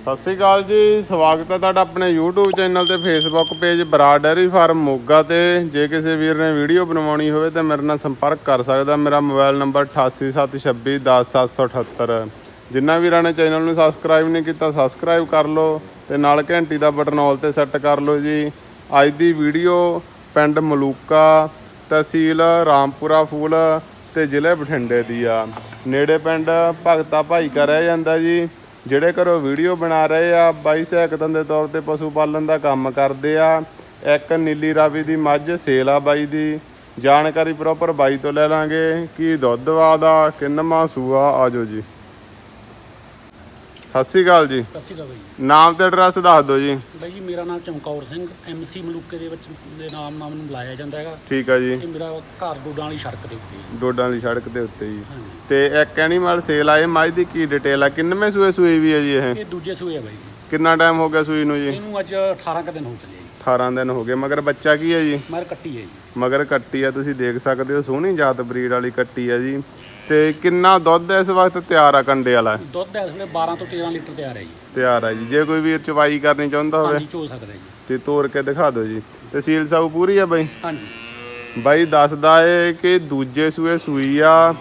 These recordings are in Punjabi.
ਸਤਿ ਸ਼੍ਰੀ ਅਕਾਲ ਜੀ, ਸਵਾਗਤ ਹੈ ਤੁਹਾਡਾ ਆਪਣੇ YouTube ਚੈਨਲ ਤੇ Facebook page Bara dairy farm Moga ਤੇ। ਜੇ ਕਿਸੇ ਵੀਰ ਨੇ ਵੀਡੀਓ ਬਣਵਾਉਣੀ ਹੋਵੇ ਤਾਂ ਮੇਰੇ ਨਾਲ ਸੰਪਰਕ ਕਰ ਸਕਦਾ। ਮੇਰਾ ਮੋਬਾਈਲ ਨੰਬਰ 8876210778 ਜਿਨ੍ਹਾਂ ਵੀਰਾਂ ਨੇ ਚੈਨਲ ਨੂੰ ਸਬਸਕ੍ਰਾਈਬ ਨਹੀਂ ਕੀਤਾ ਸਬਸਕ੍ਰਾਈਬ ਕਰ ਲਓ ਤੇ ਨਾਲ ਘੰਟੀ ਦਾ ਬਟਨ ਆਲ ਤੇ ਸੈੱਟ ਕਰ ਲਓ ਜੀ। ਅੱਜ ਦੀ ਵੀਡੀਓ ਪਿੰਡ ਮਲੂਕਾ ਤਹਿਸੀਲ ਰਾਮਪੁਰਾ ਫੂਲ ਤੇ ਜ਼ਿਲ੍ਹੇ ਬਠਿੰਡੇ ਦੀ ਆ। ਨੇੜੇ ਪਿੰਡ ਭਗਤਾ ਭਾਈ ਕਾ ਰਹਿ ਜਾਂਦਾ ਜੀ। ਜਿਹੜੇ ਘਰੋਂ ਵੀਡੀਓ ਬਣਾ ਰਹੇ ਆ, ਬਾਈ ਸਹਿਕਤਨ ਦੇ ਤੌਰ ਤੇ ਪਸ਼ੂ ਪਾਲਣ ਦਾ ਕੰਮ ਕਰਦੇ ਆ। ਇੱਕ ਨੀਲੀ ਰਾਵੀ ਦੀ ਮੱਝ, ਸੇਲ ਆ ਬਾਈ ਦੀ। ਜਾਣਕਾਰੀ ਪ੍ਰੋਪਰ ਬਾਈ ਤੋਂ ਲੈ ਲਾਂਗੇ। ਕੀ ਦੁੱਧ ਵਾ ਵਾਦਾ ਕਿੰਨਵਾਂ ਸੂਆ ਆਜੋ ਜੀ। ਸਤਿ ਸ਼੍ਰੀ ਅਕਾਲ ਜੀ। ਸਤਿ ਸ਼੍ਰੀ ਅਕਾਲ ਬਾਈ ਨਾਮ ਤੇ ਐਡਰੈਸ ਦੱਸ ਦਿਓ ਜੀ। ਬਾਈ ਜੀ ਮੇਰਾ ਨਾਮ ਚਮਕੌਰ ਸਿੰਘ ਐਮਸੀ ਮਲੂਕੇ ਦੇ ਵਿੱਚ ਦੇ ਨਾਮ ਨਾਲ ਮੈਨੂੰ ਬੁਲਾਇਆ ਜਾਂਦਾ ਹੈਗਾ। ਠੀਕ ਆ ਜੀ। ਇਹ ਮੇਰਾ ਘਰ ਡੋਡਾਂ ਵਾਲੀ ਸੜਕ ਦੇ ਉੱਤੇ ਹੈ। ਡੋਡਾਂ ਵਾਲੀ ਸੜਕ ਦੇ ਉੱਤੇ ਜੀ। ਹਾਂਜੀ। ਤੇ ਇੱਕ ਐਨੀਮਲ ਸੇਲ ਆਏ ਮੱਝ ਦੀ ਕੀ ਡਿਟੇਲ ਆ? ਕਿੰਨਵੇਂ ਸੂਏ ਸੂਈ ਵੀ ਹੈ ਜੀ ਇਹ? ਇਹ ਦੂਜੇ ਸੂਏ ਆ ਬਾਈ ਜੀ। ਕਿੰਨਾ ਟਾਈਮ ਹੋ ਗਿਆ ਸੂਈ ਨੂੰ ਜੀ? ਇਹਨੂੰ ਅੱਜ 18 ਕੁ ਦਿਨ ਹੋ ਚੱਲੇ ਜੀ। 18 ਦਿਨ ਹੋ ਗਏ ਮਗਰ ਬੱਚਾ ਕੀ ਹੈ ਜੀ? ਮਰ ਕੱਟੀ ਹੈ ਜੀ। ਮਗਰ ਕੱਟੀ ਆ ਤੁਸੀਂ ਦੇਖ ਸਕਦੇ ਹੋ ਸੋਹਣੀ ਜਾਤ ਬਰੀਡ ਵਾਲੀ ਕੱਟੀ ਆ ਜੀ। ਤੇ ਕਿੰਨਾ ਦੁੱਧ ਇਸ ਵਕਤ ਤਿਆਰ ਆ ਕੰਡੇ ਵਾਲਾ? ਦੁੱਧ ਇਸ ਵੇਲੇ 12 ਤੋਂ 13 ਲੀਟਰ ਤਿਆਰ ਹੈ ਜੀ। ਤਿਆਰ ਆ ਜੀ। ਜੇ ਕੋਈ ਵੀਰ ਚਵਾਈ ਕਰਨੀ ਚਾਹੁੰਦਾ ਹੋਵੇ ਹਾਂਜੀ ਚੋ ਸਕਦਾ ਜੀ। ਤੇ ਤੋੜ ਕੇ ਦਿਖਾ ਦਿਓ ਜੀ। ਤੇ ਸੀਲ ਸਾਊ ਪੂਰੀ ਆ ਬਾਈ? ਹਾਂਜੀ। ਬਾਈ ਦੱਸਦਾ ਏ ਕਿ ਦੂਜੇ ਸੂਏ ਸੂਈ ਆ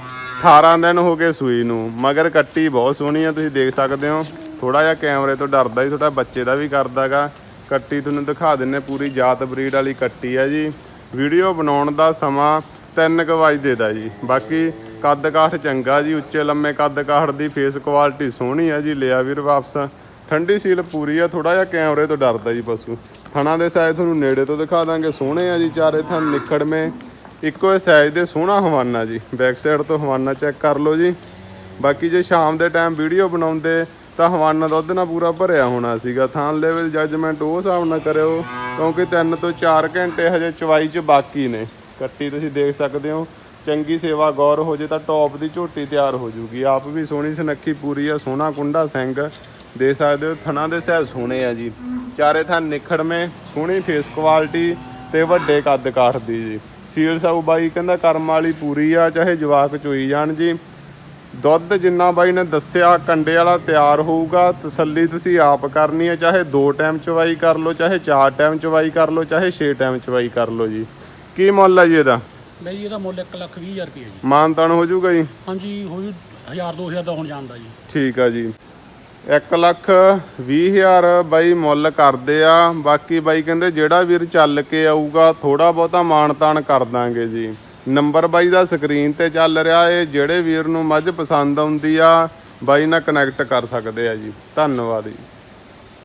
18 ਦਿਨ ਹੋ ਗਏ ਸੂਈ ਨੂੰ। ਮਗਰ ਕੱਟੀ ਬਹੁਤ ਸੋਹਣੀ ਆ ਤੁਸੀਂ ਦੇਖ ਸਕਦੇ ਹੋ। ਥੋੜਾ ਜਿਹਾ ਕੈਮਰੇ ਤੋਂ ਡਰਦਾ ਹੀ ਥੋੜਾ ਬੱਚੇ ਦਾ ਵੀ ਕਰਦਾਗਾ। ਕੱਟੀ ਤੁਹਾਨੂੰ ਦਿਖਾ ਦਿੰਨੇ ਪੂਰੀ ਜਾਤ ਬਰੀਡ ਵਾਲੀ ਕੱਟੀ ਆ ਜੀ। ਵੀਡੀਓ ਬਣਾਉਣ ਦਾ ਸਮਾਂ 3 ਵਜੇ ਦਾ ਜੀ। ਬਾਕੀ ਕੱਦ ਕਾਠ ਚੰਗਾ ਜੀ, ਉੱਚੇ ਲੰਮੇ ਕੱਦ ਕਾਠ ਦੀ ਫੇਸ ਕੁਆਲਿਟੀ ਸੋਹਣੀ ਆ ਜੀ, ਲਿਆ ਵੀਰ ਵਾਪਸ। ਠੰਡੀ ਸੀਲ ਪੂਰੀ ਆ ਥੋੜਾ ਜਿਹਾ ਕੈਮਰੇ ਤੋਂ ਡਰਦਾ ਜੀ ਪਸ਼ੂ। ਥਣਾ ਦੇ ਸਾਈਜ਼ ਤੁਹਾਨੂੰ ਨੇੜੇ ਤੋਂ ਦਿਖਾ ਦਾਂਗੇ, ਸੋਹਣੇ ਆ ਜੀ ਚਾਰੇ ਥਣ ਨਿਖੜਵੇਂ। ਇੱਕੋ ਹੀ ਸਾਈਜ਼ ਦੇ ਸੋਹਣਾ ਹਵਾਨਾ ਜੀ ਬੈਕ ਸਾਈਡ ਤੋਂ ਹਵਾਨਾ ਚੈੱਕ ਕਰ ਲਓ ਜੀ। ਬਾਕੀ ਜੇ ਸ਼ਾਮ ਦੇ ਟਾਈਮ ਵੀਡੀਓ ਬਣਾਉਂਦੇ, ਤਾਂ ਹਵਾਨਾ ਦੁੱਧ ਨਾਲ ਪੂਰਾ ਭਰਿਆ ਹੋਣਾ ਸੀਗਾ। ਥਾਂ ਲੈਵਲ ਜੱਜਮੈਂਟ ਉਹ ਹਿਸਾਬ ਨਾਲ ਕਰਿਓ, ਕਿਉਂਕਿ 3 ਤੋਂ 4 ਘੰਟੇ ਹਜੇ ਚਵਾਈ 'ਚ ਬਾਕੀ ਨੇ। ਕੱਟੀ ਤੁਸੀਂ ਦੇਖ ਸਕਦੇ ਹੋ। ਚੰਗੀ ਸੇਵਾ ਗੌਰ ਹੋ ਜੇ ਤਾਂ ਟੌਪ ਦੀ ਝੋਟੀ ਤਿਆਰ ਹੋ ਜੂਗੀ। ਆਪ ਵੀ ਸੋਹਣੀ ਸੁਨੱਖੀ ਪੂਰੀ ਆ, ਸੋਹਣਾ ਕੁੰਡਾ ਸਿੰਘ। ਦੇ ਸਕਦੇ ਹੋ, ਥਣਾ ਦੇ ਸਹਿਬ ਸੋਹਣੇ ਆ ਜੀ। ਚਾਰੇ ਥਾਂ ਨਿਖੜਵੇਂ, ਸੋਹਣੀ ਫੇਸ ਕੁਆਲਿਟੀ ਤੇ ਵੱਡੇ ਕੱਦ ਕਾਠ ਦੀ ਜੀ। ਸੀਲ ਸਾਊ ਬਾਈ ਕਹਿੰਦਾ ਕਰਮ ਵਾਲੀ ਪੂਰੀ ਆ, ਚਾਹੇ ਜਵਾਕ ਚੋਈ ਜਾਣ ਜੀ। ਦੁੱਧ ਜਿੰਨਾ ਬਾਈ ਨੇ ਦੱਸਿਆ, ਕੰਡੇ ਵਾਲਾ ਤਿਆਰ ਹੋਊਗਾ। ਤਸੱਲੀ ਤੁਸੀਂ ਆਪ ਕਰਨੀ ਹੈ ਚਾਹੇ ਦੋ ਟਾਈਮ ਚਵਾਈ ਕਰ ਲਓ, ਚਾਹੇ ਚਾਰ ਟਾਈਮ ਚਵਾਈ ਕਰ ਲਓ, ਚਾਹੇ ਛੇ ਟਾਈਮ ਚਵਾਈ ਕਰ ਲਓ ਜੀ। ਕੀ ਮੁੱਲ ਹੈ ਜੀ ਇਹਦਾ? ਬਾਈ ਜੀ ਇਹਦਾ ਮੁੱਲ 1 ਲੱਖ 20 ਹਜ਼ਾਰ ਰੁਪਏ ਜੀ। ਮਾਨਤਾਨ ਹੋ ਜਾਊਗਾ ਜੀ? ਹਾਂਜੀ ਹੋ ਜੂ 1000 2000 ਦਾ ਹੋਣ ਜਾਂਦਾ ਜੀ। ਠੀਕ ਆ ਜੀ। 1 ਲੱਖ 20 ਹਜ਼ਾਰ ਬਾਈ ਮੁੱਲ ਕਰਦੇ ਆ। ਬਾਕੀ ਬਾਈ ਕਹਿੰਦੇ ਜਿਹੜਾ ਵੀਰ ਚੱਲ ਕੇ ਆਊਗਾ ਥੋੜਾ ਬਹੁਤਾ ਮਾਨਤਾਨ ਕਰ ਦਾਂਗੇ ਜੀ। ਨੰਬਰ ਬਾਈ ਦਾ ਸਕਰੀਨ ਤੇ ਚੱਲ ਰਿਹਾ ਏ ਜਿਹੜੇ ਵੀਰ ਨੂੰ ਮੱਝ ਪਸੰਦ ਆਉਂਦੀ ਆ ਬਾਈ ਨਾਲ ਕਨੈਕਟ ਕਰ ਸਕਦੇ ਆ ਜੀ। ਧੰਨਵਾਦ ਜੀ।